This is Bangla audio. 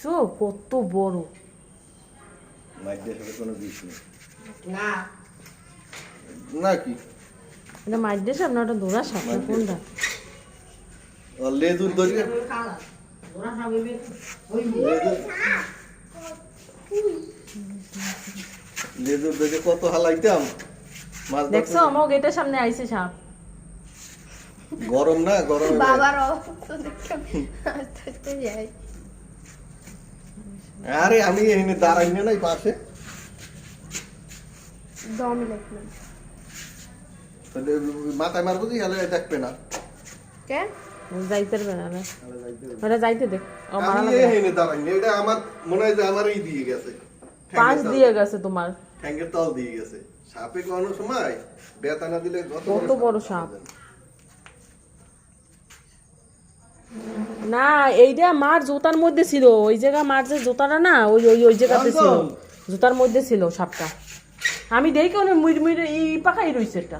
চো কত বড়। মাইকের সাথে কোনো বিষ নেই। না। না কি? এটা মাইর সাপ না ওটা দোড়া সাপ কোনটা? আর দড়ি খালা ওরা খাবে ওই লেজুর লেজুর দড়ি কত হালাইতাম। মাছ দেখছ আমার গেটের সামনে আইছে সাপ। গরম না? গরম বাবার অবস্থা দেখে আস্তে আস্তে যাই। আরে আমি এখানে দাঁড়াই না নাই পাশে। দম লাগবে তাহলে মাথায় মারবো কি হলে দেখবে না। কে? যাইতে পারবে না যাইতে ও মারা না। এখানে দাঁড়াই না এটা আমার মনে হয় যে আমারই দিয়ে গেছে। পাঁচ দিয়ে গেছে তোমার। ঠ্যাঙ্গের তল দিয়ে গেছে। সাপে কোনো সময় বেতা না দিলে কত বড় সাপ। না এইটা মার জুতার মধ্যে ছিল। ওই জায়গা মার যে জুতাটা না ওই ওই ওই জায়গাতে ছিল। জুতার মধ্যে ছিল সাপটা। আমি দেখি ওনে মুড় ই এই পাকাই রইছে এটা